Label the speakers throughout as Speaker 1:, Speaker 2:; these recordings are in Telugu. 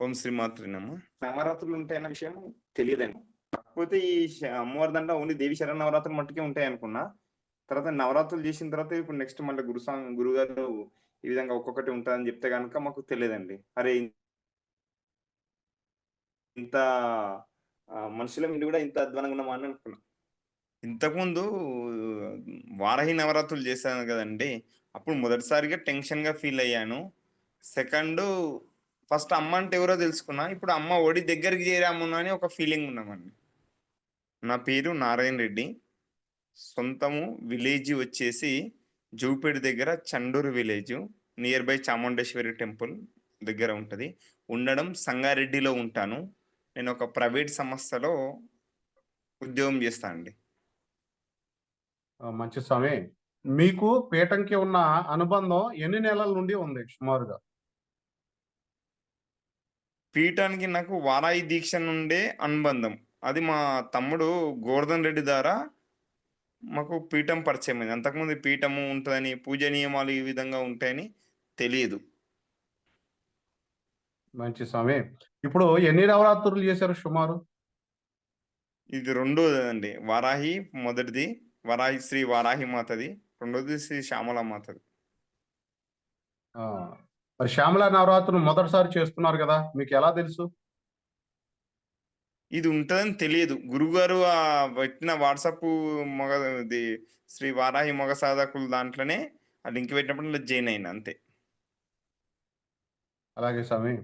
Speaker 1: ఓం శ్రీ మాతృనమ్మ
Speaker 2: నవరాత్రులు ఉంటాయన్న విషయం తెలియదండి.
Speaker 1: కాకపోతే ఈ అమ్మవారి దండ ఓన్లీ దేవి శరణ నవరాత్రులు మట్టుకే ఉంటాయి అనుకున్నా తర్వాత నవరాత్రులు చేసిన తర్వాత ఇప్పుడు నెక్స్ట్ మళ్ళీ గురు సాంగ్ గురువు గారు ఈ విధంగా ఒక్కొక్కటి ఉంటుందని చెప్తే కనుక మాకు తెలియదండి. అరే ఇంత మనుషుల మీద కూడా ఇంత అధ్వానంగా ఉన్నామా అని అనుకున్నా. ఇంతకుముందు వారహి నవరాత్రులు చేశాను కదండి. అప్పుడు మొదటిసారిగా టెన్షన్గా ఫీల్ అయ్యాను. సెకండ్ ఫస్ట్ అమ్మ అంటే ఎవరో తెలుసుకున్నా. ఇప్పుడు అమ్మ ఒడి దగ్గరికి చేరాము అని ఒక ఫీలింగ్ ఉన్నామండి నా పేరు నారాయణ రెడ్డి. సొంతము విలేజ్ వచ్చేసి జూపేట దగ్గర Chanduru village. Near by Chamundeshwari temple దగ్గర ఉంటుంది. ఉండడం సంగారెడ్డిలో ఉంటాను. నేను ఒక ప్రైవేట్ సంస్థలో ఉద్యోగం చేస్తాను అండి.
Speaker 3: మంచి స్వామి. మీకు పీఠంకి ఉన్న అనుబంధం ఎన్ని నెలల నుండి ఉంది సుమారుగా?
Speaker 1: పీఠానికి నాకు వారాయి దీక్ష నుండే అనుబంధం. అది మా తమ్ముడు గోవర్ధన్ రెడ్డి ద్వారా మాకు పీఠం పరిచయం అయింది. అంతకుముందు పీఠము ఉంటుందని పూజ నియమాలు ఈ విధంగా ఉంటాయని తెలియదు
Speaker 3: మంచి స్వామి. ఇప్పుడు ఎన్ని నవరాత్రులు చేశారు సుమారు?
Speaker 1: ఇది రెండోది అండి వారాహి మొదటిది వారాహి శ్రీ వారాహి మాతది రెండోది శ్రీ శ్యామల మాతది.
Speaker 3: మరి శ్యామల నవరాత్రులు మొదటిసారి చేస్తున్నారు కదా మీకు ఎలా తెలుసు?
Speaker 1: ఇది ఉంటుందని తెలియదు. గురుగారు ఆ పెట్టిన వాట్సాప్ మగ ఇది శ్రీ వారాహి మగ సాధకులు దాంట్లోనే ఆ లింక్ పెట్టినప్పుడు జాయిన్ అయినా అంతే.
Speaker 3: అలాగే స్వామి.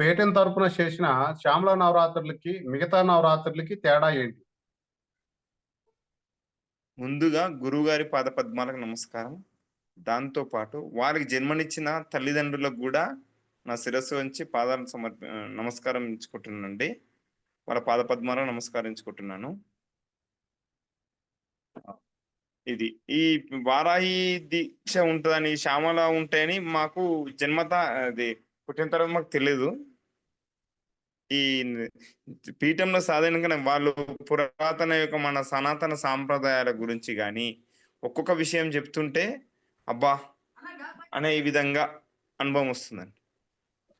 Speaker 3: పేటెం తరపున చేసిన శ్యామల నవరాత్రులకి మిగతా నవరాత్రులకి తేడా ఏంటి?
Speaker 1: ముందుగా గురువుగారి పాద పద్మాలకు నమస్కారం. దాంతో పాటు వారికి జన్మనిచ్చిన తల్లిదండ్రులకు కూడా నా శిరస్సు వంచి పాదాలను సమర్ప నమస్కారం ఇచ్చుకుంటున్నానండి. వాళ్ళ పాద పద్మాలకు నమస్కరించుకుంటున్నాను. ఇది ఈ వారాహి దీక్ష ఉంటుందని శ్యామల ఉంటాయని మాకు జన్మత అది పుట్టిన తర్వాత మాకు తెలియదు ఈ పీఠంలో సాధారణంగా వాళ్ళు పురాతన యొక్క మన సనాతన సాంప్రదాయాల గురించి కానీ ఒక్కొక్క విషయం చెప్తుంటే అబ్బా! అనే ఈ విధంగా అనుభవం వస్తుందండి.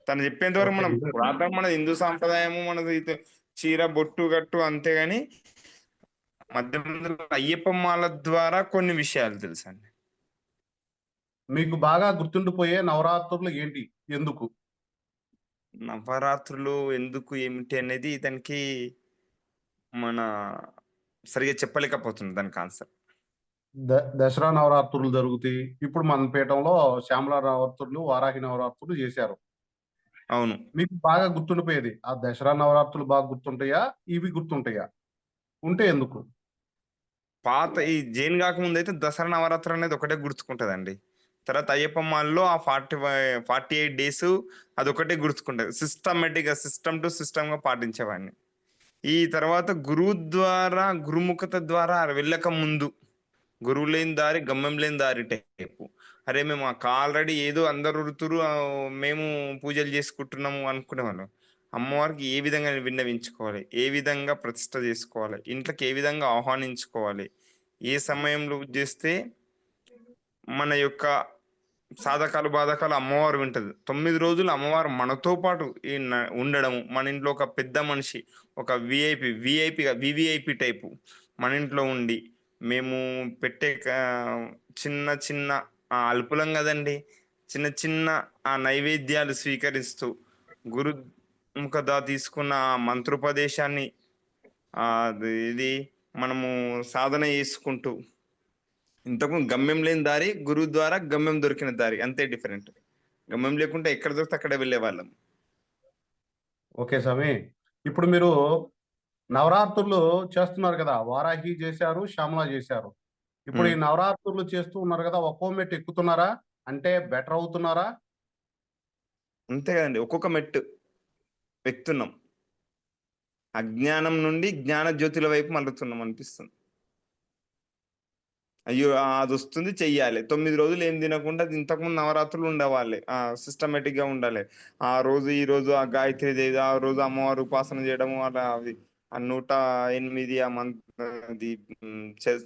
Speaker 1: తను చెప్పేంత వరకు మనం. పురాతన మన హిందూ సాంప్రదాయము మనది చీర బొట్టు గట్టు అంతేగాని మధ్య అయ్యప్ప మాల ద్వారా కొన్ని విషయాలు తెలుసండి.
Speaker 3: మీకు బాగా గుర్తుండిపోయే నవరాత్రులు ఏంటి? ఎందుకు?
Speaker 1: నవరాత్రులు ఎందుకు ఏమిటి అనేది దానికి మన సరిగా చెప్పలేకపోతుంది దానికి ఆన్సర్.
Speaker 3: ద దసరా నవరాత్రులు జరుగుతాయి. ఇప్పుడు మన పీఠంలో శ్యామల నవరాత్రులు వారాహి నవరాత్రులు చేశారు.
Speaker 1: అవును.
Speaker 3: మీకు బాగా గుర్తుండిపోయేది. ఆ దసరా నవరాత్రులు బాగా గుర్తుంటాయా? ఇవి గుర్తుంటాయా? ఉంటే ఎందుకు?
Speaker 1: పాత ఈ జైన్ కాకముందు అయితే దసరా నవరాత్రులు అనేది ఒకటే గుర్తుకుంటదండి. తర్వాత అయ్యప్ప మాల్లో ఆ ఫార్టీ ఫార్టీ ఎయిట్ డేస్ అదొకటే గుర్తుకుంటది. సిస్టమేటిక్గా సిస్టమ్ టు సిస్టమ్గా పాటించేవాడిని. ఈ తర్వాత గురువు ద్వారా గురుముఖత ద్వారా వెళ్ళక ముందు గురువు లేని దారి గమ్యం లేని దారి టైపు. అరే మేము ఆల్రెడీ ఏదో అందరు ఉరుతురు మేము పూజలు చేసుకుంటున్నాము అనుకునేవాళ్ళం. అమ్మవారికి ఏ విధంగా విన్నవించుకోవాలి? ఏ విధంగా ప్రతిష్ట చేసుకోవాలి? ఇంట్లోకి ఏ విధంగా ఆహ్వానించుకోవాలి? ఏ సమయంలో చేస్తే మన యొక్క సాధకాలు బాధకాలు అమ్మవారు వింటది. తొమ్మిది రోజులు అమ్మవారు మనతో పాటు ఈ న- ఉండడము. మన ఇంట్లో ఒక పెద్ద మనిషి ఒక విఐపి విఐపిగా వివిఐపి టైపు మన ఇంట్లో ఉండి మేము పెట్టే చిన్న చిన్న ఆ అల్పులం కదండి. చిన్న చిన్న ఆ నైవేద్యాలు స్వీకరిస్తూ గురు ముఖదా తీసుకున్న ఆ మంత్రోపదేశాన్ని ఇది మనము సాధన చేసుకుంటూ ఇంతకు గమ్యం లేని దారి గురువు ద్వారా గమ్యం దొరికిన దారి అంతే డిఫరెంట్. గమ్యం లేకుంటే ఎక్కడ దొరికితే అక్కడ వెళ్ళే వాళ్ళం
Speaker 3: ఓకే స్వామి. ఇప్పుడు మీరు నవరాత్రులు చేస్తున్నారు కదా. వారాహి చేశారు శ్యామల చేశారు. ఇప్పుడు ఈ. నవరాత్రులు చేస్తూ ఉన్నారు కదా ఒక్కో మెట్టు ఎక్కుతున్నారా? అంటే బెటర్ అవుతున్నారా?
Speaker 1: అంతే కదండి ఒక్కొక్క మెట్టు ఎక్కుతున్నాం. అజ్ఞానం నుండి జ్ఞాన జ్యోతుల వైపు మళ్ళుతున్నాం అనిపిస్తుంది. అయ్యో అది వస్తుంది చెయ్యాలి. తొమ్మిది రోజులు ఏం తినకుండా ఇంతకుముందు నవరాత్రులు ఉండేవాళ్ళే. ఆ సిస్టమేటిక్గా ఉండాలి. ఆ రోజు ఈ రోజు ఆ గాయత్రి దేవి ఆ రోజు అమ్మవారు ఉపాసన చేయడము అలా అది ఆ నూట ఎనిమిది ఆ మంత్ అది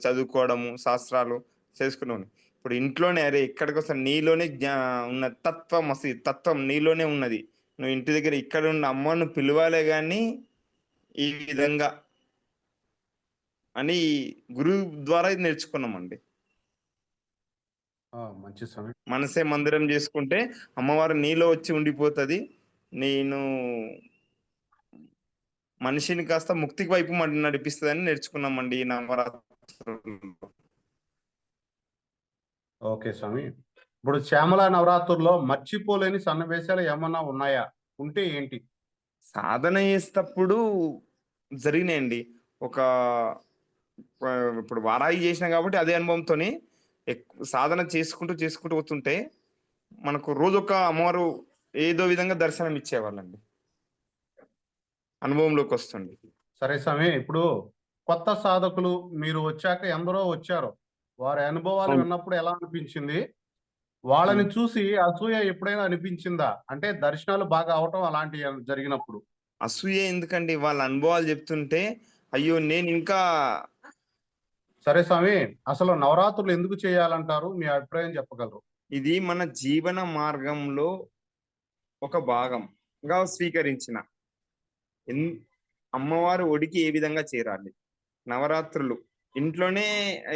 Speaker 1: చదువుకోవడము శాస్త్రాలు చేసుకున్నాను ఇప్పుడు ఇంట్లోనే అరే ఇక్కడికి వస్తా నీలోనే జ్ఞా ఉన్న తత్వం అసలు తత్వం నీలోనే ఉన్నది. నువ్వు ఇంటి దగ్గర ఇక్కడ ఉన్న అమ్మను పిలవాలే కానీ ఈ విధంగా అని గురువు ద్వారా నేర్చుకున్నామండి.
Speaker 3: మంచి
Speaker 1: మనసే మందిరం చేసుకుంటే అమ్మవారు నీలో వచ్చి ఉండిపోతది. నేను మనిషిని కాస్త ముక్తికి వైపు నడిపిస్తుందని నేర్చుకున్నామండి ఈ నవరాత్రుల్లో.
Speaker 3: ఓకే స్వామి. ఇప్పుడు శ్యామల నవరాత్రుల్లో మర్చిపోలేని సన్నివేశాలు ఏమన్నా ఉన్నాయా? ఉంటే ఏంటి?
Speaker 1: సాధన చేసేటప్పుడు జరిగినాయండి. ఒక ఇప్పుడు వారాయి చేసిన కాబట్టి అదే అనుభవంతోనే ఎక్కు- సాధన చేసుకుంటూ చేసుకుంటూ పోతుంటే మనకు రోజు ఒక అమ్మవారు ఏదో విధంగా దర్శనం ఇచ్చేవాళ్ళండి అనుభవంలోకి వస్తుంది
Speaker 3: సరే స్వామి ఇప్పుడు కొత్త సాధకులు మీరు వచ్చాక ఎందరో వచ్చారు. వారి అనుభవాలు. విన్నప్పుడు ఎలా అనిపించింది? వాళ్ళని చూసి అసూయ ఎప్పుడైనా అనిపించిందా? అంటే దర్శనాలు బాగా అవటం అలాంటివి జరిగినప్పుడు?
Speaker 1: అసూయ ఎందుకండి? వాళ్ళ అనుభవాలు చెప్తుంటే అయ్యో నేను ఇంకా
Speaker 3: సరే స్వామి అసలు నవరాత్రులు ఎందుకు చేయాలంటారు? మీ అభిప్రాయం చెప్పగలరు.
Speaker 1: ఇది మన జీవన మార్గంలో ఒక భాగంగా స్వీకరించిన అమ్మవారు ఒడికి ఏ విధంగా చేరాలి? నవరాత్రులు. ఇంట్లోనే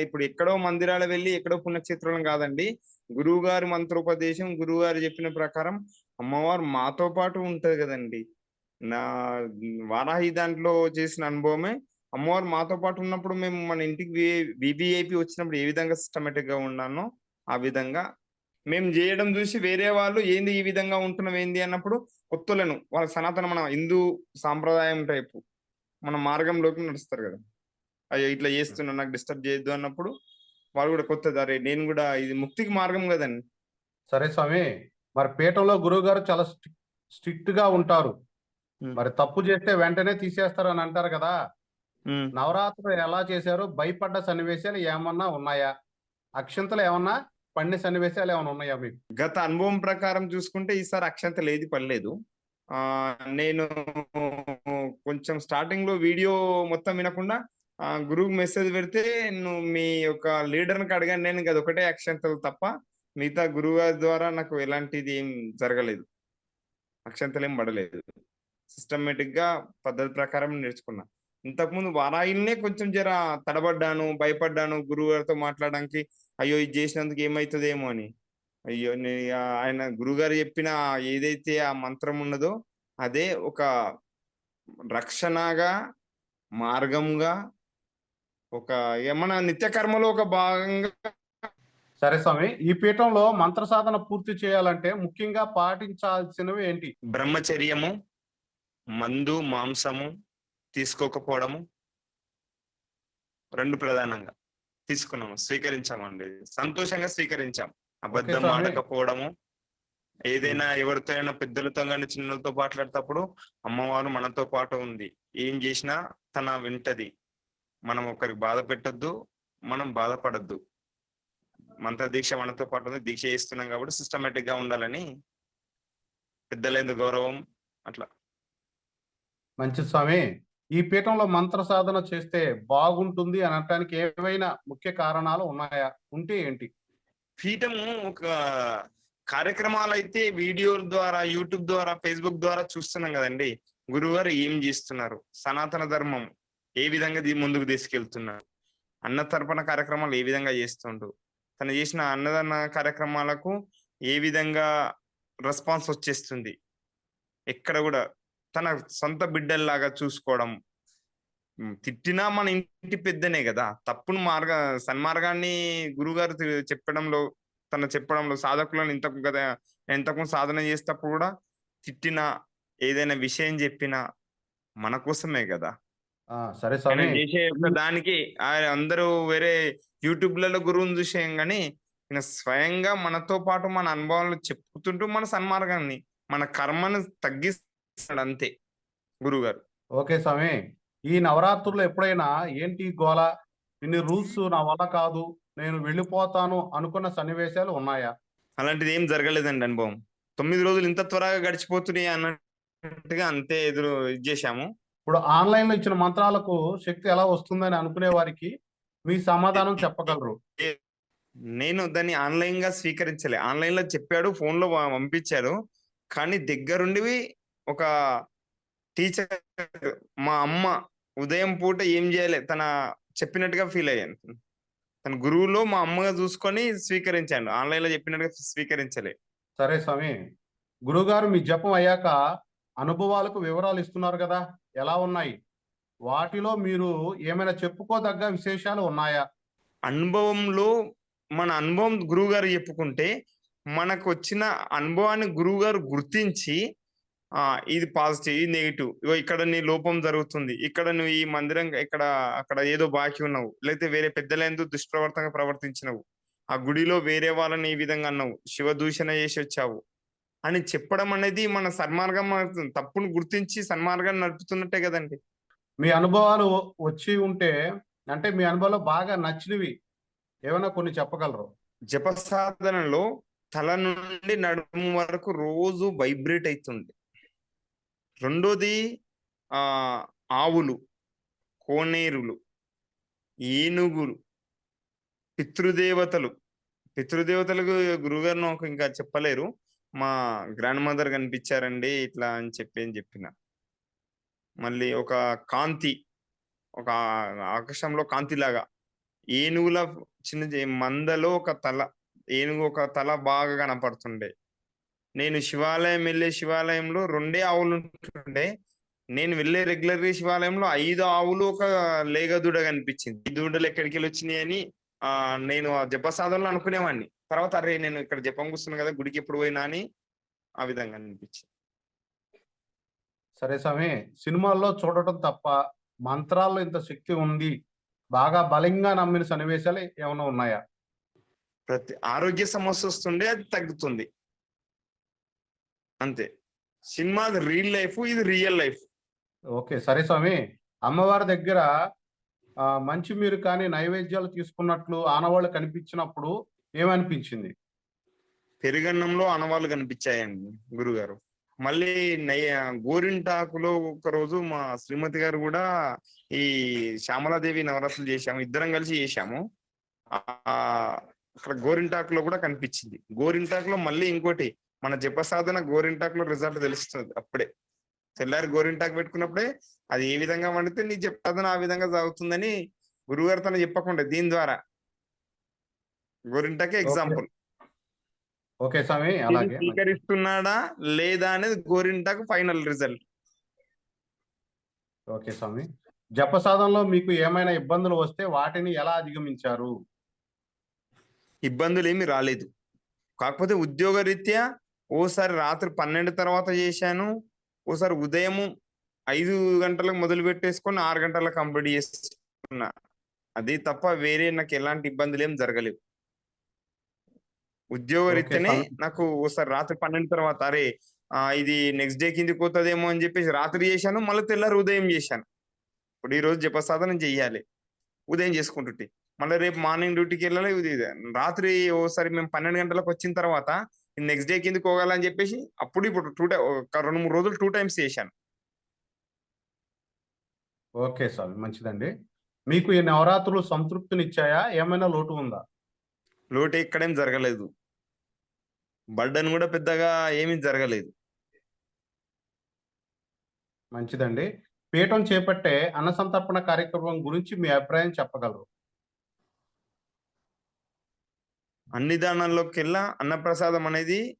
Speaker 1: ఇప్పుడు ఎక్కడో మందిరాలు వెళ్ళి ఎక్కడో పుణ్యక్షేత్రం కాదండి. గురువు గారి మంత్రోపదేశం గురువు గారు చెప్పిన ప్రకారం అమ్మవారు మాతో పాటు ఉంటది కదండి. నా వారాహి దాంట్లో చేసిన అనుభవమే అమ్మవారు మాతో పాటు ఉన్నప్పుడు మేము మన ఇంటికి వివిఐపి వచ్చినప్పుడు ఏ విధంగా సిస్టమేటిక్గా ఉన్నానో ఆ విధంగా మేము చేయడం చూసి వేరే వాళ్ళు ఏంది ఈ విధంగా ఉంటున్నాం ఏంది అన్నప్పుడు కొత్తలను. వాళ్ళ సనాతన మన హిందూ సాంప్రదాయం టైపు. మన మార్గంలోకి నడుస్తారు కదా. అయ్యో ఇట్లా చేస్తున్నా నాకు డిస్టర్బ్ చేయొద్దు అన్నప్పుడు వాళ్ళు కూడా కొత్తది. అరే నేను కూడా ఇది ముక్తికి మార్గం కదండి.
Speaker 3: సరే స్వామి మరి పీఠంలో గురువు గారు చాలా స్ట్రిక్ట్గా ఉంటారు. మరి తప్పు చేస్తే వెంటనే తీసేస్తారు అని అంటారు కదా. నవరాత్రులు ఎలా చేశారు? భయపడ్డ సన్నివేశాలు ఏమన్నా ఉన్నాయా? అక్షంతలు ఏమన్నా పండే సన్నివేశాలు ఏమైనా ఉన్నాయా మీకు?
Speaker 1: గత అనుభవం ప్రకారం చూసుకుంటే ఈసారి అక్షంతలు ఏది పడలేదు. ఆ నేను కొంచెం స్టార్టింగ్లో వీడియో మొత్తం వినకుండా ఆ గురువు మెసేజ్ పెడితే నువ్వు మీ యొక్క లీడర్ని అడిగాను. నేను అది ఒకటే అక్షంతలు తప్ప మిగతా గురువు గారి ద్వారా నాకు ఎలాంటిది ఏం జరగలేదు. అక్షంతలు ఏం పడలేదు. సిస్టమేటిక్గా పద్ధతి ప్రకారం నేర్చుకున్నా. ఇంతకుముందు వారాయిల్నే కొంచెం జర తడబడ్డాను భయపడ్డాను గురువు గారితో మాట్లాడడానికి. అయ్యో ఇది చేసినందుకు ఏమవుతుందేమో అని. అయ్యో ఆయన గురుగారు చెప్పిన ఏదైతే ఆ మంత్రం ఉన్నదో అదే ఒక రక్షణగా మార్గంగా ఒక ఏమన్నా నిత్య కర్మలో ఒక భాగంగా
Speaker 3: సరే స్వామి ఈ పీఠంలో మంత్ర సాధన పూర్తి చేయాలంటే ముఖ్యంగా పాటించాల్సినవి ఏంటి?
Speaker 1: బ్రహ్మచర్యము మందు మాంసము తీసుకోకపోవడము రెండు ప్రధానంగా. తీసుకున్నాము స్వీకరించామండి. సంతోషంగా స్వీకరించాం. అబద్ధం. ఆడకపోవడము ఏదైనా ఎవరితో అయినా పెద్దలతో కానీ చిన్నలతో మాట్లాడేటప్పుడు అమ్మవారు మనతో పాటు ఉంది. ఏం చేసినా తన వింటది. మనం ఒకరికి బాధ పెట్టొద్దు మనం బాధపడద్దు. మంత్ర దీక్ష మనతో పాటు ఉంది. దీక్ష చేస్తున్నాం కాబట్టి సిస్టమేటిక్గా ఉండాలని పెద్దలేందు గౌరవం అట్లా.
Speaker 3: మంచి స్వామి. ఈ పీఠంలో మంత్ర సాధన చేస్తే బాగుంటుంది అని అనటానికి ఏవైనా ముఖ్య కారణాలు ఉన్నాయా? ఉంటే ఏంటి?
Speaker 1: పీఠము ఒక కార్యక్రమాలు అయితే వీడియోల ద్వారా యూట్యూబ్ ద్వారా ఫేస్బుక్ ద్వారా చూస్తున్నాం కదండి. గురువారు ఏం చేస్తున్నారు? సనాతన ధర్మం ఏ విధంగా ముందుకు తీసుకెళ్తున్నారు? అన్న తర్పణ కార్యక్రమాలు ఏ విధంగా చేస్తుండ్రు? తను చేసిన అన్నదాన కార్యక్రమాలకు ఏ విధంగా రెస్పాన్స్ వచ్చేస్తుంది? ఎక్కడ కూడా తన సొంత బిడ్డల్లాగా చూసుకోవడం. తిట్టినా మన ఇంటి పెద్దనే కదా. తప్పును మార్గ సన్మార్గాన్ని గురుగారు చెప్పడంలో తన చెప్పడంలో సాధకులను ఇంతకు కదా ఎంతకు సాధన చేసేటప్పుడు కూడా తిట్టినా ఏదైనా విషయం చెప్పినా మన కోసమే కదా.
Speaker 3: సరే స్వామి.
Speaker 1: చేసే దానికి ఆయన అందరూ వేరే యూట్యూబ్లలో గురువుని చూసేయం కానీ ఈయన స్వయంగా మనతో పాటు మన అనుభవాలు చెప్పుతుంటూ మన సన్మార్గాన్ని మన కర్మను తగ్గిస్తాడు అంతే గురుగారు.
Speaker 3: ఓకే స్వామి. ఈ నవరాత్రుల్లో ఎప్పుడైనా ఏంటి గోల? ఇన్ని రూల్స్ నా వల్ల కాదు నేను వెళ్ళిపోతాను అనుకున్న సన్నివేశాలు ఉన్నాయా?
Speaker 1: అలాంటిది ఏం జరగలేదండి అనుభవం. తొమ్మిది రోజులు ఇంత త్వరగా గడిచిపోతున్నాయి అన్నట్టుగా అంతే ఎదురు ఇది చేశాము.
Speaker 3: ఇప్పుడు ఆన్లైన్లో ఇచ్చిన మంత్రాలకు శక్తి ఎలా వస్తుందని అనుకునే వారికి మీ సమాధానం చెప్పగలరు.
Speaker 1: నేను దాన్ని ఆన్లైన్గా స్వీకరించలే. ఆన్లైన్లో చెప్పాడు ఫోన్లో పంపించాడు. కానీ దగ్గరుండి ఒక టీచర్ మా అమ్మ ఉదయం పూట ఏం చేయలే? తన చెప్పినట్టుగా ఫీల్ అయ్యాను. తన గురువులో మా అమ్మగా చూసుకొని స్వీకరించాను. ఆన్లైన్లో చెప్పినట్టుగా స్వీకరించలే.
Speaker 3: సరే స్వామి. గురుగారు మీ జపం అయ్యాక అనుభవాలకు వివరాలు ఇస్తున్నారు కదా? ఎలా ఉన్నాయి? వాటిలో మీరు ఏమైనా చెప్పుకోదగ్గ విశేషాలు ఉన్నాయా?
Speaker 1: అనుభవంలో మన అనుభవం గురువు గారు చెప్పుకుంటే మనకు వచ్చిన అనుభవాన్ని గురువు గారు గుర్తించి ఇది పాజిటివ్ ఇది నెగిటివ్. ఇగో ఇక్కడ నీ లోపం జరుగుతుంది. ఇక్కడ నువ్వు ఈ మందిరం ఇక్కడ అక్కడ ఏదో బాకీ ఉన్నావు. లేకపోతే వేరే పెద్దలందు దుష్ప్రవర్తనగా ప్రవర్తించినవు? ఆ గుడిలో వేరే వాళ్ళని ఈ విధంగా అన్నావు. శివ దూషణ చేసి వచ్చావు. అని చెప్పడం అనేది మన సన్మార్గం తప్పును గుర్తించి సన్మార్గాన్ని నడుపుతున్నట్టే కదండి.
Speaker 3: మీ అనుభవాలు వచ్చి ఉంటే అంటే మీ అనుభవాలు బాగా నచ్చినవి ఏమైనా కొన్ని చెప్పగలరు?
Speaker 1: జప సాధనలో తల నుండి నడుము వరకు రోజు వైబ్రేట్ అవుతుంది. రెండోది ఆవులు కోనేరులు ఏనుగులు పితృదేవతలు. పితృదేవతలకు గురుగారు ఒక ఇంకా చెప్పలేరు. మా గ్రాండ్ మదర్ కనిపించారండి ఇట్లా అని చెప్పి అని చెప్పిన. మళ్ళీ ఒక కాంతి ఒక ఆకాశంలో కాంతిలాగా. ఏనుగుల చిన్న చి- మందలో ఒక తల ఏనుగు ఒక తల బాగా కనపడుతుండే. నేను శివాలయం వెళ్ళే శివాలయంలో రెండే ఆవులు ఉంటుండే. నేను వెళ్ళే రెగ్యులర్ శివాలయంలో ఐదు ఆవులు ఒక లేగ దూడ కనిపించింది. ఈ దూడలు ఎక్కడికి వెళ్ళి వచ్చినాయి అని ఆ నేను ఆ జప సాధనలో అనుకునేవాడిని. తర్వాత అరే నేను ఇక్కడ జపం కూర్చున్నాను కదా గుడికి ఎప్పుడు పోయినా అని ఆ విధంగా అనిపించింది.
Speaker 3: సరే స్వామి సినిమాల్లో చూడటం తప్ప మంత్రాల్లో ఇంత శక్తి ఉంది బాగా బలంగా నమ్మిన సన్నివేశాలు ఏమైనా ఉన్నాయా?
Speaker 1: ప్రతి ఆరోగ్య సమస్య వస్తుండే అది తగ్గుతుంది. అంతే. సినిమా రియల్ లైఫ్ ఇది రియల్ లైఫ్
Speaker 3: ఓకే సరే స్వామి. అమ్మవారి దగ్గర మంచి మీరు కానీ నైవేద్యాలు తీసుకున్నట్లు ఆనవాళ్ళు కనిపించినప్పుడు ఏమనిపించింది?
Speaker 1: పెరుగన్నంలో అనవాళ్ళు కనిపించాయండి గురుగారు. మళ్ళీ గోరింటాకులో ఒక రోజు మా శ్రీమతి గారు కూడా ఈ శ్యామలాదేవి నవరాత్రులు చేశాము. ఇద్దరం కలిసి చేశాము. ఆ అక్కడ గోరింటాకులో కూడా కనిపించింది. గోరింటాకులో మళ్ళీ ఇంకోటి మన జప సాధన గోరింటాకులో రిజల్ట్ తెలుస్తుంది అప్పుడే. తెల్లారి గోరింటాకు పెట్టుకున్నప్పుడే అది ఏ విధంగా వండితే నీ జప సాధన ఆ విధంగా సాగుతుందని గురుగారు తన చెప్పకుండా దీని ద్వారా. గోరింటాకే ఎగ్జాంపుల్
Speaker 3: ఓకే స్వామి అలాగే
Speaker 1: స్వీకరిస్తున్నాడా లేదా అనేది గోరింటాకు ఫైనల్ రిజల్ట్
Speaker 3: ఓకే స్వామి. జప సాధనలో మీకు ఏమైనా ఇబ్బందులు వస్తే వాటిని ఎలా అధిగమించారు?
Speaker 1: ఇబ్బందులు ఏమి రాలేదు. కాకపోతే ఉద్యోగ రీత్యా ఓసారి రాత్రి పన్నెండు తర్వాత చేశాను. ఓసారి ఉదయం ఐదు గంటలకు మొదలు పెట్టేసుకొని ఆరు గంటలకు కంప్లీట్ చేసుకున్నా. అది తప్ప వేరే నాకు ఎలాంటి ఇబ్బందులు ఏం జరగలేవు. ఉద్యోగ
Speaker 3: ఓకే,
Speaker 1: రీత్యానే
Speaker 3: స్వామి.
Speaker 1: నాకు ఓసారి రాత్రి పన్నెండు తర్వాత అరే ఇది నెక్స్ట్ డే కిందికి పోతుందేమో అని చెప్పేసి రాత్రి చేశాను మళ్ళీ తెల్లారి ఉదయం చేశాను. ఇప్పుడు ఈ రోజు జపసాధనం చెయ్యాలి ఉదయం చేసుకుంటుంటే. మళ్ళీ రేపు మార్నింగ్ డ్యూటీకి వెళ్ళాలి. రాత్రి ఓసారి మేము పన్నెండు గంటలకు వచ్చిన తర్వాత నెక్స్ట్ డే కిందకి పోగాలని చెప్పేసి అప్పుడు ఇప్పుడు టూ టై ఒక రెండు మూడు రోజులు టూ టైమ్స్ చేశాను.
Speaker 3: ఓకే స్వామి మంచిదండి. మీకు ఈ నవరాత్రులు సంతృప్తినిచ్చాయా? ఏమైనా లోటు ఉందా?
Speaker 1: లోటు ఎక్కడేం జరగలేదు. బర్డన్ కూడా పెద్దగా ఏమీ జరగలేదు.
Speaker 3: మంచిదండి. పీఠం చేపట్టే అన్న సంతర్పణ కార్యక్రమం గురించి మీ అభిప్రాయం చెప్పగలరు.
Speaker 1: అన్ని దానాల్లోకెల్లా అన్నప్రసాదం అనేది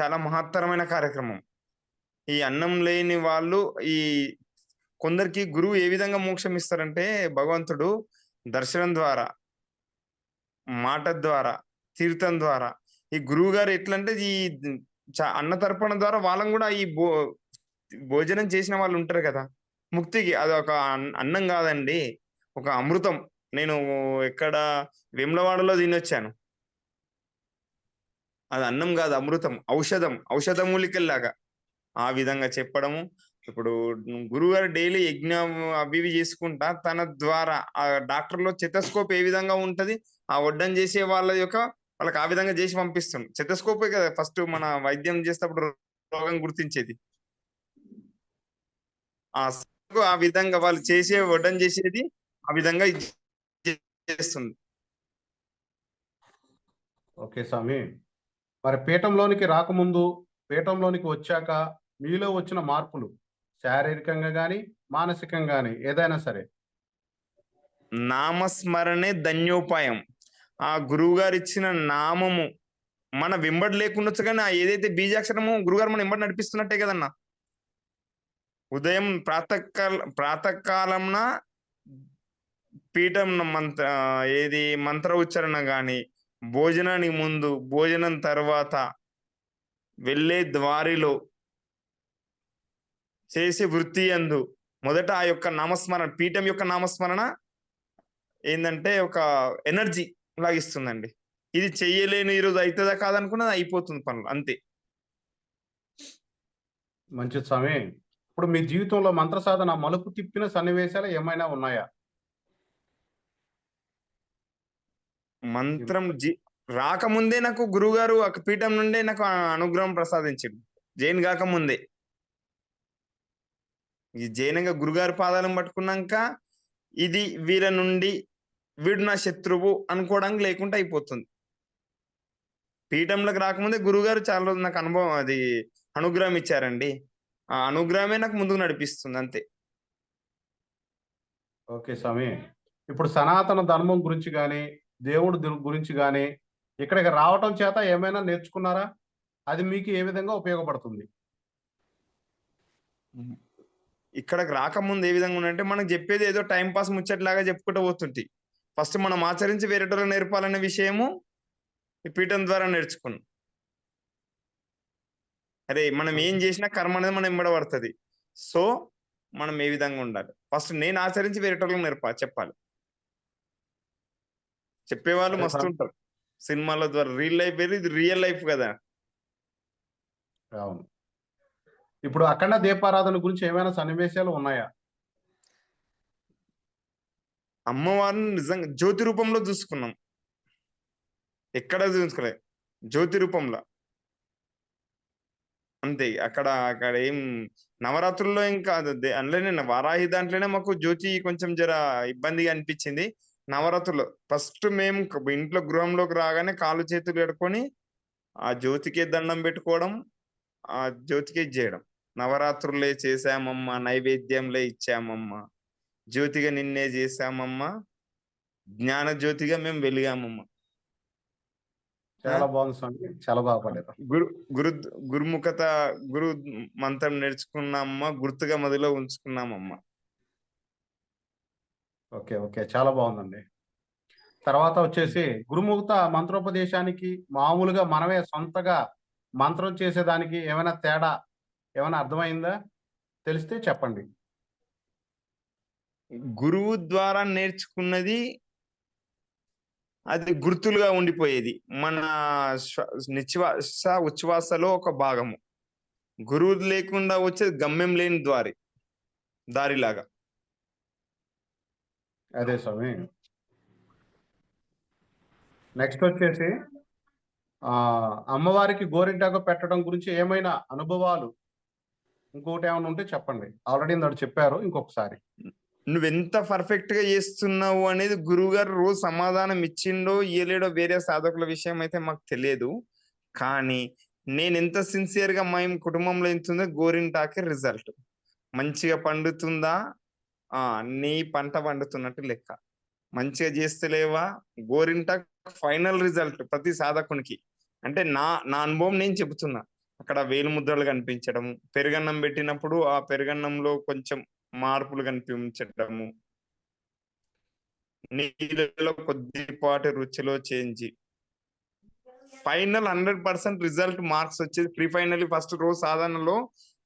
Speaker 1: చాలా మహత్తరమైన కార్యక్రమం. ఈ అన్నం లేని వాళ్ళు ఈ కొందరికి గురువు ఏ విధంగా మోక్షం ఇస్తారంటే భగవంతుడు దర్శనం ద్వారా మాట ద్వారా తీర్థం ద్వారా ఈ గురువు గారు ఎట్లంటే ఈ చ- అన్న తర్పణ ద్వారా వాళ్ళని కూడా ఈ భో భోజనం చేసిన వాళ్ళు ఉంటారు కదా. ముక్తికి అది ఒక అన్- అన్నం కాదండి ఒక అమృతం. నేను ఎక్కడ వేములవాడలో తినొచ్చాను. అది అన్నం కాదు అమృతం ఔషధం ఔషధ మూలికల్లాగా. ఆ విధంగా చెప్పడము. ఇప్పుడు గురుగారు డైలీ యజ్ఞం అవి ఇవి చేసుకుంటా తన ద్వారా ఆ డాక్టర్లో చెతస్కోప్ ఏ విధంగా ఉంటది ఆ వడ్డం చేసే వాళ్ళ యొక్క వాళ్ళకి ఆ విధంగా చేసి పంపిస్తుంది చెతస్కోపే కదా ఫస్ట్ మన వైద్యం చేసేటప్పుడు రోగం గుర్తించేది. ఆ ఆ విధంగా వాళ్ళు చేసే వడ్డం చేసేది ఆ విధంగా చేస్తుంది.
Speaker 3: ఓకే స్వామి. మరి పీఠంలోనికి రాకముందు పీఠంలోనికి వచ్చాక మీలో వచ్చిన మార్పులు శారీరకంగా కానీ మానసికంగా కానీ ఏదైనా సరే.
Speaker 1: నామస్మరణే ధన్యోపాయం. ఆ గురువు గారు ఇచ్చిన నామము మన వెంబడి లేకుండొచ్చు కానీ ఆ ఏదైతే బీజాక్షరము గురుగారు మన వెంబడి నడిపిస్తున్నట్టే కదన్నా. ఉదయం ప్రాతకాల ప్రాతకాలంన పీఠం మంత్ర ఏది మంత్ర ఉచ్చారణ కానీ భోజనానికి ముందు భోజనం తర్వాత వెళ్ళే ద్వారిలో చేసే వృత్తి అందు మొదట ఆ యొక్క నామస్మరణ పీఠం యొక్క నామస్మరణ ఏంటంటే ఒక ఎనర్జీ లాగిస్తుందండి. ఇది చెయ్యలేని ఈరోజు అవుతుందా కాదనుకున్నది అయిపోతుంది పనులు అంతే.
Speaker 3: మంచిది స్వామి. ఇప్పుడు మీ జీవితంలో మంత్ర సాధన మలుపు తిప్పిన సన్నివేశాలు ఏమైనా ఉన్నాయా?
Speaker 1: మంత్రం జీ రాకముందే నాకు గురువుగారు ఒక పీఠం నుండే నాకు అనుగ్రహం ప్రసాదించిండు. జైన్ కాకముందే. ఈ జైనంగా గురుగారి పాదాలను పట్టుకున్నాక ఇది వీళ్ళ నుండి వీడు నా శత్రువు అనుకోవడానికి లేకుండా అయిపోతుంది. పీఠంలోకి రాకముందే గురుగారు చాలా రోజులు నాకు అనుభవం అది అనుగ్రహం ఇచ్చారండి. ఆ అనుగ్రహమే నాకు ముందుకు నడిపిస్తుంది అంతే.
Speaker 3: ఓకే స్వామి. ఇప్పుడు సనాతన ధర్మం గురించి కానీ దేవుడు గురించి కానీ ఇక్కడికి రావటం చేత ఏమైనా నేర్చుకున్నారా? అది మీకు ఏ విధంగా ఉపయోగపడుతుంది?
Speaker 1: ఇక్కడికి రాకముందు ఏ విధంగా ఉందంటే మనకు చెప్పేది ఏదో టైం పాస్ ముచ్చట్లాగా చెప్పుకుంటూ పోతుంటి. ఫస్ట్ మనం ఆచరించి వేరేటోళ్ళకి నేర్పాలనే విషయము ఈ పీఠం ద్వారా నేర్చుకున్నాం. అరే మనం ఏం చేసినా కర్మ అనేది మనం ఎంబడబడుతుంది సో మనం ఏ విధంగా ఉండాలి? ఫస్ట్ నేను ఆచరించి వేరేటోళ్ళకి నేర్పా చెప్పాలి. చెప్పేవాళ్ళు మస్తు. ఉంటారు. సినిమాల ద్వారా రియల్ లైఫ్ వేరు ఇది రియల్ లైఫ్ కదా.
Speaker 3: అవును. ఇప్పుడు అఖండ దీపారాధన గురించి ఏమైనా సన్నివేశాలు ఉన్నాయా?
Speaker 1: అమ్మవారిని నిజంగా జ్యోతి రూపంలో చూసుకున్నాం. ఎక్కడ చూసుకోలే జ్యోతి రూపంలో. అంతే అక్కడ అక్కడ ఏం నవరాత్రుల్లో ఇంకా అందులోనే వారాహి దాంట్లోనే మాకు జ్యోతి కొంచెం జర ఇబ్బందిగా అనిపించింది. నవరాత్రుల్లో ఫస్ట్ మేము ఇంట్లో గృహంలోకి రాగానే కాళ్ళు చేతులు కడుక్కొని ఆ జ్యోతికే దండం పెట్టుకోవడం ఆ జ్యోతికే చేయడం నవరాత్రులే చేశామమ్మా నైవేద్యంలే ఇచ్చామమ్మా. జ్యోతిగా నిన్నే చేశామమ్మా. జ్ఞాన జ్యోతిగా మేము వెలిగామమ్మా.
Speaker 3: చాలా బాగుంది స్వామి. చాలా బాగా
Speaker 1: గురు గురు గురుముఖత గురు మంత్రం నేర్చుకున్నామమ్మా గుర్తుగా మదిలో ఉంచుకున్నామమ్మా.
Speaker 3: Okay okay. చాలా బాగుందండి. తర్వాత వచ్చేసి గురుముఖత మంత్రోపదేశానికి మామూలుగా మనమే సొంతగా మంత్రం చేసేదానికి ఏమైనా తేడా ఏమైనా అర్థమైందా? తెలిస్తే చెప్పండి.
Speaker 1: గురువు ద్వారా నేర్చుకున్నది అది గుర్తులుగా ఉండిపోయేది. మన శ్వ- నిశ్వాస ఉచ్ఛ్వాసలో ఒక భాగము. గురువు లేకుండా వచ్చేది గమ్యం లేని ద్వారి దారిలాగా.
Speaker 3: అదే స్వామి. నెక్స్ట్ వచ్చేసి ఆ అమ్మవారికి గోరింటాకు పెట్టడం గురించి ఏమైనా అనుభవాలు? ఇంకొకటి ఏమైనా ఉంటే చెప్పండి. ఆల్రెడీ ఇందాక చెప్పారు ఇంకొకసారి.
Speaker 1: నువ్వెంత పర్ఫెక్ట్గా చేస్తున్నావు అనేది గురువు గారు రోజు సమాధానం ఇచ్చిండో ఇయలేడో వేరే సాధకుల విషయం అయితే మాకు తెలియదు. కానీ నేను ఎంత సిన్సియర్గా మా కుటుంబంలో ఎంతుందో గోరింటాకే రిజల్ట్ మంచిగా పండుతుందా? ఆ నీ పంట పండుతున్నట్టు లెక్క. మంచిగా చేస్తలేవా గోరింట ఫైనల్ రిజల్ట్ ప్రతి సాధకునికి. అంటే నా నా అనుభవం నేను చెబుతున్నా. అక్కడ వేలు ముద్రలు కనిపించడం పెరుగన్నం పెట్టినప్పుడు ఆ పెరుగన్నంలో కొంచెం మార్పులు కనిపించడము. నీళ్ళలో కొద్దిపాటి రుచిలో change. Final hundred percent result marks వచ్చేది. ప్రీ ఫైనల్ ఫస్ట్ రోజు సాధనలో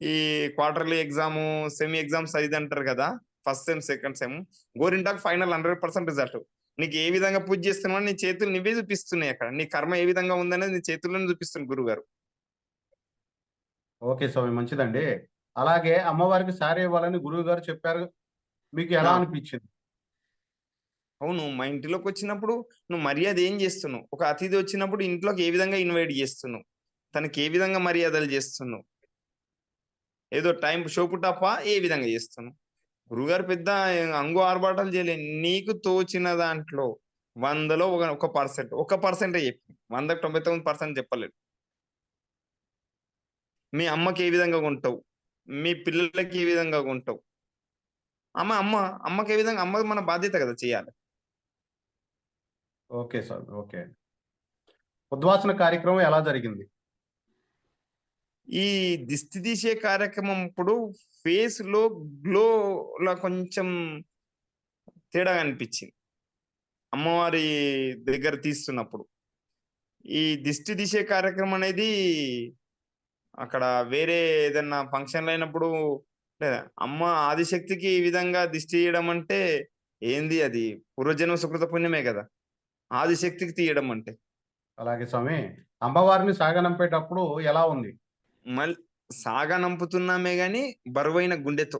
Speaker 1: ఈ క్వార్టర్లీ ఎగ్జామ్ సెమీ ఎగ్జామ్స్ అయితే అంటారు కదా. ఫస్ట్ సెమ్ సెకండ్ సెమ్ గోరింటాకు ఫైనల్ హండ్రెడ్ పర్సెంట్ రిజల్ట్ నీకు ఏ విధంగా పూజ చేస్తున్నావు నీ చేతులు నువ్వే చూపిస్తున్నాయి అక్కడ. నీ కర్మ ఏ విధంగా ఉందనేది నీ చేతుల్లోనే చూపిస్తుంది గురువు గారు
Speaker 3: ఓకే స్వామి మంచిదండి. అలాగే అమ్మవారికి సారీ ఇవ్వాలని గురువు గారు చెప్పారు. మీకు ఎలా. అనిపించింది?
Speaker 1: అవును మా ఇంటిలోకి వచ్చినప్పుడు నువ్వు మర్యాద ఏం చేస్తున్నావు? ఒక అతిథి వచ్చినప్పుడు ఇంట్లోకి ఏ విధంగా ఇన్వైట్ చేస్తున్నావు? తనకి ఏ విధంగా మర్యాదలు చేస్తున్నావు? ఏదో టైం షోపు టప్ప ఏ విధంగా చేస్తున్నావు? గురుగారు పెద్ద అంగు ఆర్భాటాలు చేయలే. నీకు తోచిన దాంట్లో వందలో ఒక ఒక పర్సెంట్ ఒక పర్సెంటే చెప్పి. వందకు తొంభై తొమ్మిది పర్సెంట్ చెప్పలేదు మీ అమ్మకి ఏ విధంగా కొంటావు? మీ పిల్లలకి ఏ విధంగా కొంటావు? అమ్మ అమ్మ అమ్మకి ఏ విధంగా అమ్మ మన బాధ్యత కదా చేయాలి.
Speaker 3: Okay sir okay. ఉద్వాసన కార్యక్రమం ఎలా జరిగింది?
Speaker 1: ఈ దిష్టి తీసే కార్యక్రమం ఇప్పుడు ఫేస్లో గ్లోలా కొంచెం తేడా అనిపించింది అమ్మవారి దగ్గర తీస్తున్నప్పుడు. ఈ దిష్టి తీసే కార్యక్రమం అనేది అక్కడ వేరే ఏదన్నా ఫంక్షన్లు అయినప్పుడు లేదా అమ్మ ఆదిశక్తికి ఈ విధంగా దిష్టి తీయడం అంటే ఏంది అది? పూర్వజన్మ సుకృత పుణ్యమే కదా. ఆదిశక్తికి తీయడం అంటే.
Speaker 3: అలాగే స్వామి అమ్మవారిని సాగనంపేటప్పుడు ఎలా ఉంది?
Speaker 1: మళ్ళీ సాగనంపుతున్నామే గాని బరువైన గుండెతో.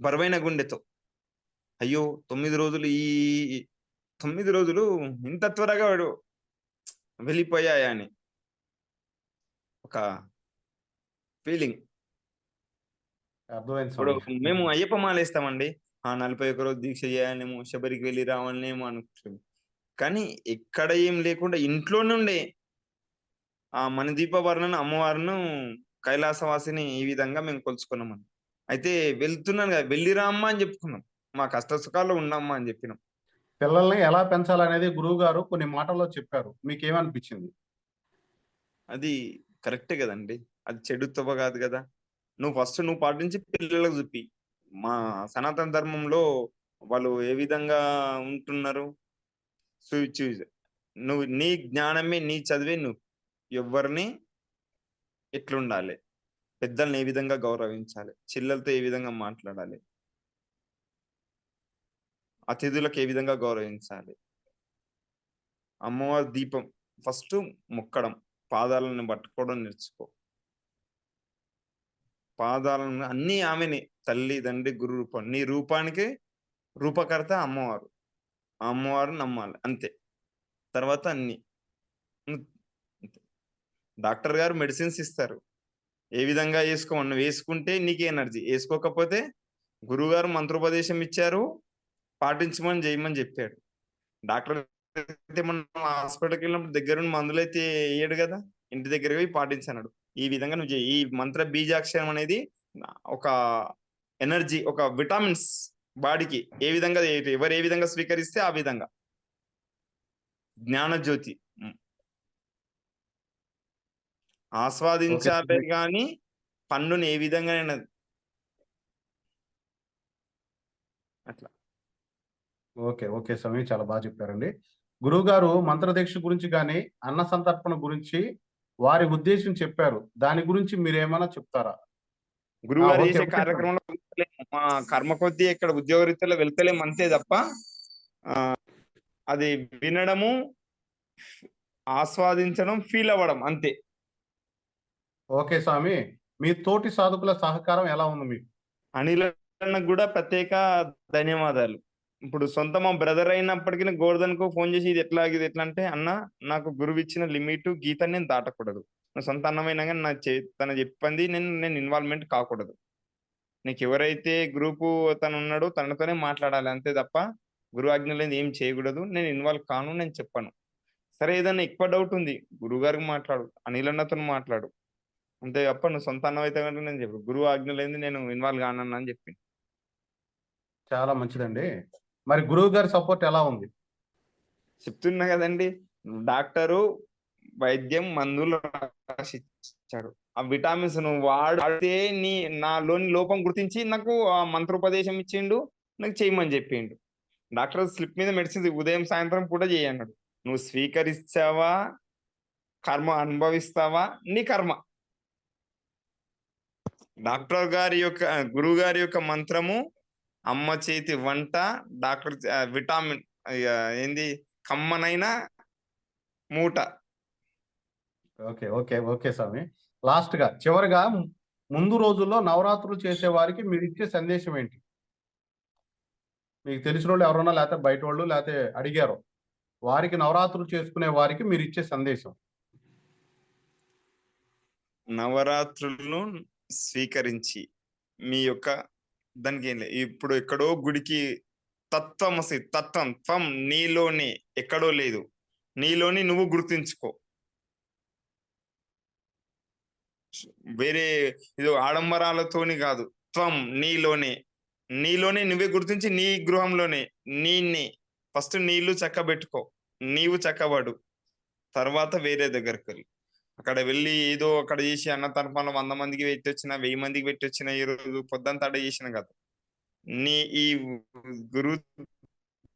Speaker 1: బరువైన గుండెతో. అయ్యో తొమ్మిది రోజులు ఈ తొమ్మిది రోజులు ఇంత త్వరగా వాడు వెళ్ళిపోయాయా అని. ఒక ఫీలింగ్ ఇప్పుడు మేము అయ్యప్ప మాల వేస్తామండి. ఆ నలభై ఒక్క రోజు దీక్ష చేయాలేమో శబరికి వెళ్ళి రావాలనేమో అనుకుంటాం కానీ ఎక్కడ ఏం లేకుండా ఇంట్లో నుండే ఆ మణిదీప వర్ణన అమ్మవారిను కైలాసవాసిని ఈ విధంగా మేము కొలుచుకున్నామని అయితే వెళ్తున్నాను కదా వెళ్ళిరా అమ్మా అని చెప్పుకున్నాం. మా కష్ట సుఖాల్లో ఉండమ్మా అని చెప్పినాం.
Speaker 3: పిల్లల్ని ఎలా పెంచాలనేది గురువు గారు కొన్ని మాటల్లో చెప్పారు. మీకు ఏమనిపించింది
Speaker 1: అది కరెక్టే కదండి. అది చెడు తవ్వ కాదు కదా. నువ్వు ఫస్ట్ నువ్వు పాటించి పిల్లలకు చూపి. మా సనాతన ధర్మంలో వాళ్ళు ఏ విధంగా ఉంటున్నారు? నువ్వు నీ జ్ఞానమే నీ చదివే నువ్వు. ఎవరిని ఎట్లుండాలి? పెద్దల్ని ఏ విధంగా గౌరవించాలి? చిల్లలతో ఏ విధంగా మాట్లాడాలి? అతిథులకు ఏ విధంగా గౌరవించాలి? అమ్మవారి దీపం ఫస్ట్ మొక్కడం పాదాలను పట్టుకోవడం నేర్చుకో. పాదాలను అన్ని ఆమెని తల్లి తండ్రి గురు రూపం నీ రూపానికి రూపకర్త అమ్మవారు. ఆ అమ్మవారు నమ్మాలి అంతే. తర్వాత అన్ని. డాక్టర్ గారు మెడిసిన్స్ ఇస్తారు. ఏ విధంగా వేసుకోమని నువ్వు వేసుకుంటే నీకు ఎనర్జీ. వేసుకోకపోతే గురువు గారు మంత్రోపదేశం ఇచ్చారు పాటించమని చేయమని చెప్పాడు. డాక్టర్ అయితే మనం హాస్పిటల్కి వెళ్ళినప్పుడు దగ్గర నుండి మందులు అయితే వేయడు కదా ఇంటి దగ్గర పోయి పాటించన్నాడు ఈ విధంగా నువ్వు ఈ మంత్ర బీజాక్షరం అనేది ఒక ఎనర్జీ ఒక విటమిన్స్ బాడీకి ఏ విధంగా ఎవరు ఏ విధంగా స్వీకరిస్తే ఆ విధంగా. జ్ఞానజ్యోతి. ఆస్వాదించాలి కానీ పన్నుని ఏ విధంగా అట్లా.
Speaker 3: ఓకే ఓకే స్వామి చాలా బాగా చెప్పారండి. గురువు గారు మంత్రదీక్ష గురించి కానీ అన్న సంతర్పణ గురించి వారి ఉద్దేశం చెప్పారు. దాని గురించి మీరు ఏమైనా చెప్తారా?
Speaker 1: గురువు గారు చేసే. కార్యక్రమంలో. మా కర్మ కొద్దీ ఇక్కడ ఉద్యోగరీత్యాలో వెళ్తలేము అంతే తప్ప అది వినడము ఆస్వాదించడం ఫీల్ అవ్వడం అంతే.
Speaker 3: ఓకే స్వామి. మీ తోటి సాధకుల సహకారం ఎలా ఉంది మీకు?
Speaker 1: అనిల్ అన్నకు కూడా ప్రత్యేక ధన్యవాదాలు. ఇప్పుడు సొంత మా బ్రదర్ అయినప్పటికీ గోవర్ధన్కు ఫోన్ చేసి ఇది ఎట్లా ఇది ఎట్లా అంటే అన్న నాకు గురువు ఇచ్చిన లిమిట్ గీత నేను దాటకూడదు. నా సొంత అన్నమైనా కానీ నా చే తన చెప్పింది నేను నేను ఇన్వాల్వ్మెంట్ కాకూడదు. నీకు ఎవరైతే గ్రూపు తను ఉన్నాడో తనతోనే మాట్లాడాలి. అంతే తప్ప గురువు ఆజ్ఞ ఏం చేయకూడదు. నేను ఇన్వాల్వ్ కాను నేను చెప్పను. సరే ఏదైనా ఎక్కువ డౌట్ ఉంది. గురువు గారికి మాట్లాడు. అనిల్ అన్నతో మాట్లాడు. అంతే తప్ప నువ్వు సొంత అన్నం అయితే కనుక నేను చెప్పు. గురువు ఆజ్ఞ లేదు నేను ఇన్వాల్వ్ కానన్నా అని చెప్పి.
Speaker 3: చాలా మంచిదండి. మరి గురువు గారి సపోర్ట్ ఎలా ఉంది?
Speaker 1: చెప్తున్నా కదండి డాక్టరు వైద్యం మందులు రాసి ఇచ్చాడు ఆ విటామిన్స్ నువ్వు వాడితే నీ నాలోని లోపం గుర్తించి నాకు ఆ మంత్రోపదేశం ఇచ్చిండు నాకు చేయమని చెప్పిండు. డాక్టర్ స్లిప్ మీద మెడిసిన్ ఉదయం సాయంత్రం కూడా చేయన్నాడు నువ్వు స్వీకరిస్తావా? కర్మ అనుభవిస్తావా? నీ కర్మ. డాక్టర్ గారి యొక్క గురువు గారి యొక్క మంత్రము అమ్మ చేతి వంట డాక్టర్ విటామిన్ ఏంది కమ్మనైన మూట.
Speaker 3: ఓకే ఓకే ఓకే స్వామి. లాస్ట్గా చివరిగా ముందు రోజుల్లో నవరాత్రులు చేసే వారికి మీరు ఇచ్చే సందేశం ఏంటి? మీకు తెలిసిన వాళ్ళు ఎవరన్నా లేకపోతే బయట వాళ్ళు లేకపోతే అడిగారు వారికి నవరాత్రులు చేసుకునే వారికి మీరు ఇచ్చే సందేశం.
Speaker 1: నవరాత్రులను స్వీకరించి మీ యొక్క దానికి ఏం లేదు ఇప్పుడు ఎక్కడో గుడికి తత్వం వస్తుంది తత్వం త్వం నీలోనే ఎక్కడో లేదు. నీలోని నువ్వు గుర్తించుకో. వేరే ఇది ఆడంబరాలతోని కాదు త్వం నీలోనే. నీలోనే నువ్వే గుర్తించి నీ గృహంలోనే నీని. ఫస్ట్ నీళ్ళు చక్కబెట్టుకో నీవు చక్కబడు. తర్వాత వేరే దగ్గరికి వెళ్ళి. అక్కడ వెళ్ళి ఏదో అక్కడ చేసి అన్న తరఫున వంద మందికి పెట్టి వచ్చిన వెయ్యి మందికి పెట్టి వచ్చిన ఈ రోజు పొద్దంతా అడ చేసిన కదా. నీ ఈ గురు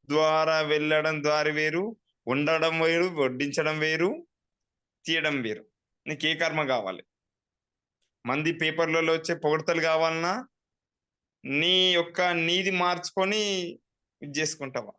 Speaker 1: ద్వారా వెళ్ళడం ద్వారా వేరు ఉండడం వేరు వడ్డించడం వేరు తీయడం వేరు. నీకు ఏ కర్మ కావాలి? మంది పేపర్లలో వచ్చే పొగడతలు కావాలన్నా నీ యొక్క నీది మార్చుకొని ఇది చేసుకుంటావా?